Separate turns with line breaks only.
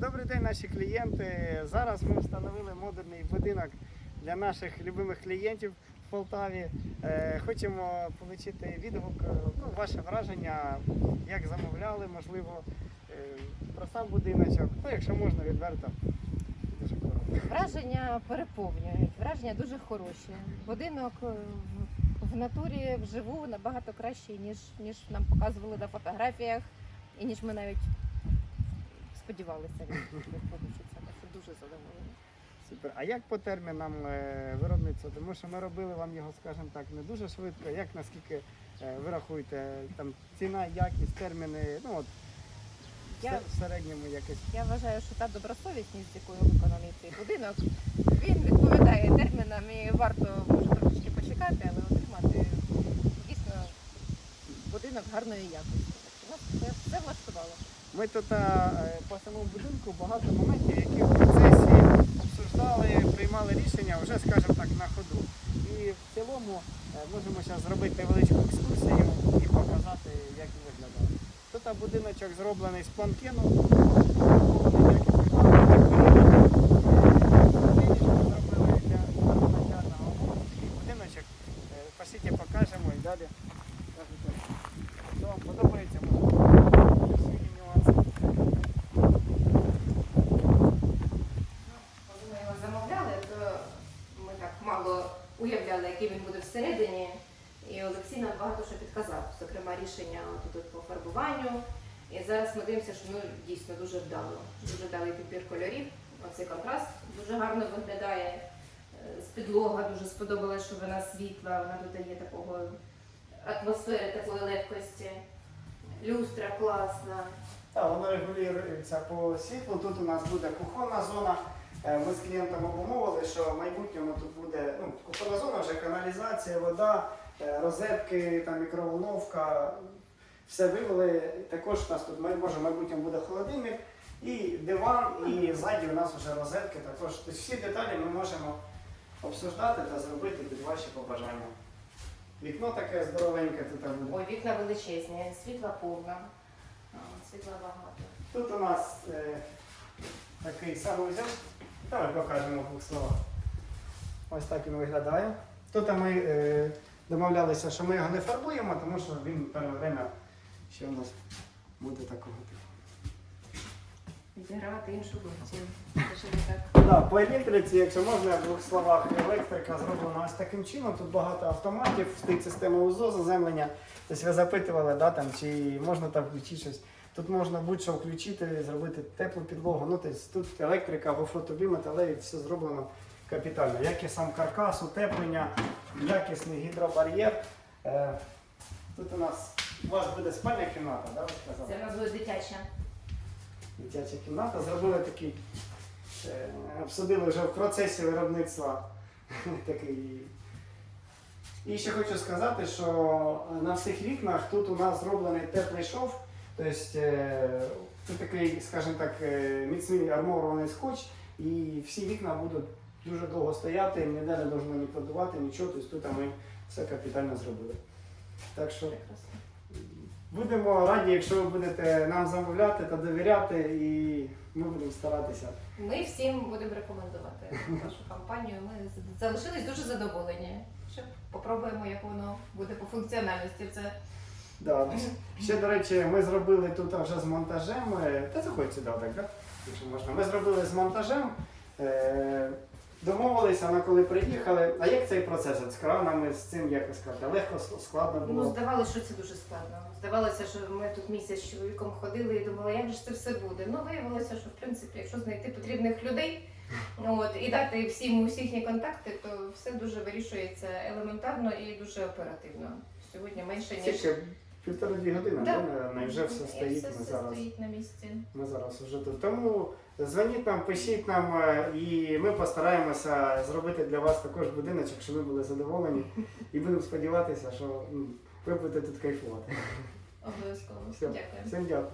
Добрий день, наші клієнти. Зараз ми встановили модульний будинок для наших любимих клієнтів в Полтаві. Е, Хочемо отримати відгук, ну, ваше враження, як замовляли, можливо, е, про сам будиночок. Ну, якщо можна, відверто. Дуже коротко.
Враження переповнюють, враження дуже хороші. Будинок е, в натурі вживу набагато кращий, ніж, ніж нам показували на фотографіях, і ніж ми навіть сподівалися, вийде. Так що дуже задоволені.
Супер. А як по термінам е, виробництва? Тому що ми робили вам його, скажімо так, не дуже швидко. Як наскільки е, ви рахуєте, там ціна, якість, терміни, ну от
Я,
в в середньому якось.
я вважаю, що та добросовісність, з якою виконаний цей будинок, він відповідає термінам і варто може трошечки почекати, але отримати дійсно будинок гарної якості. Так що нас все, все влаштувало.
Ми тут е, по самому будинку багато моментів, які в процесі обсуждали, приймали рішення вже, скажімо так, на ходу. І в цілому е, можемо зараз зробити невеличку екскурсію і показати, як він виглядає. Тут будиночок зроблений з планкену. як і приймали зробили для начального. Такий будиночок. Е, Пошліть, покажемо і далі. Кажете, Що вам подобається, може свої нюанси.
Коли ми його замовляли, то ми так мало уявляли, який він буде всередині. І Олексій нам багато що підказав, зокрема рішення тут по фарбуванню. І зараз ми дивимося, що ну дійсно дуже вдало. Дуже вдалий підбір кольорів. Оцей контраст дуже гарно виглядає. Е, З підлога дуже сподобалась, що вона світла, вона додає такого атмосфери, такої легкості. Люстра класна.
Так, воно регулюється по світлу. Тут у нас буде кухонна зона. Е, Ми з клієнтом обумовили, що в майбутньому тут буде ну, кухонна зона, вже каналізація, вода, е, розетки, там, мікроволновка. Все вивели. Також у нас тут може в майбутньому буде холодильник і диван, і ззаді у нас вже розетки. Також тобто всі деталі ми можемо обсуждати та зробити під ваші побажання. Вікно таке здоровеньке тут буде.
Ой, вікна величезні, світла повна. Світла багато.
Тут у нас е, такий санузел. Давай покажемо в двох словах. Ось так він виглядає. Тут ми е, домовлялися, що ми його не фарбуємо, тому що він перше время ще у нас буде такого типу.
Відігравати іншу функцію. Так.
Да, по електриці, якщо можна, в двох словах, електрика зроблена ось таким чином. Тут багато автоматів, стоїть система УЗО заземлення. Тобто ви запитували, да, там, чи можна там включити щось. Тут можна будь-що включити, зробити теплу підлогу. Ну, тобто, тут електрика, гофротобі, металеві, все зроблено капітально. Як і сам каркас, утеплення, якісний гідробар'єр. Е, тут у нас у вас буде спальня кімната, да, ви сказали?
Це в нас буде дитяча.
дитяча кімната. Зробили такий, е, обсудили вже в процесі виробництва такий. І ще хочу сказати, що на всіх вікнах тут у нас зроблений теплий шов. Тобто е, тут такий, скажімо так, е, міцний армований скотч, і всі вікна будуть дуже довго стояти, ніде не должно ні подувати, нічого. Тобто тут ми все капітально зробили. Так що Будемо раді, якщо ви будете нам замовляти та довіряти, і ми будемо старатися.
Ми всім будемо рекомендувати вашу компанію. Ми залишились дуже задоволені. Ще попробуємо, як воно буде по функціональності. Це
Да. Ще, до речі, ми зробили тут вже з монтажем. е, Та заходь сюди, так, да? якщо можна. Ми зробили з монтажем. е, Домовилися, на коли приїхали. А як цей процес от з кранами, з цим, як ви сказати, легко, складно
ну здавалося, що це дуже складно. Здавалося, що ми тут місяць з чоловіком ходили і думали, як же ж це все буде. Ну виявилося, що в принципі, якщо знайти потрібних людей. От, і дати всім усі їхні контакти, то все дуже вирішується елементарно і дуже оперативно. Сьогодні менше ніж
Тільки півтори-дві години,
Да.
да, наверное, вже все
І
стоїть.
все,
Ми
все
зараз.
стоїть на місці.
Ми зараз вже тут. Тому дзвоніть нам, пишіть нам, е, і ми постараємося зробити для вас також будиночок, щоб ви були задоволені. І будемо сподіватися, що м, ви будете тут кайфувати.
Обов'язково.
Все.
Дякую.
Всім дякую.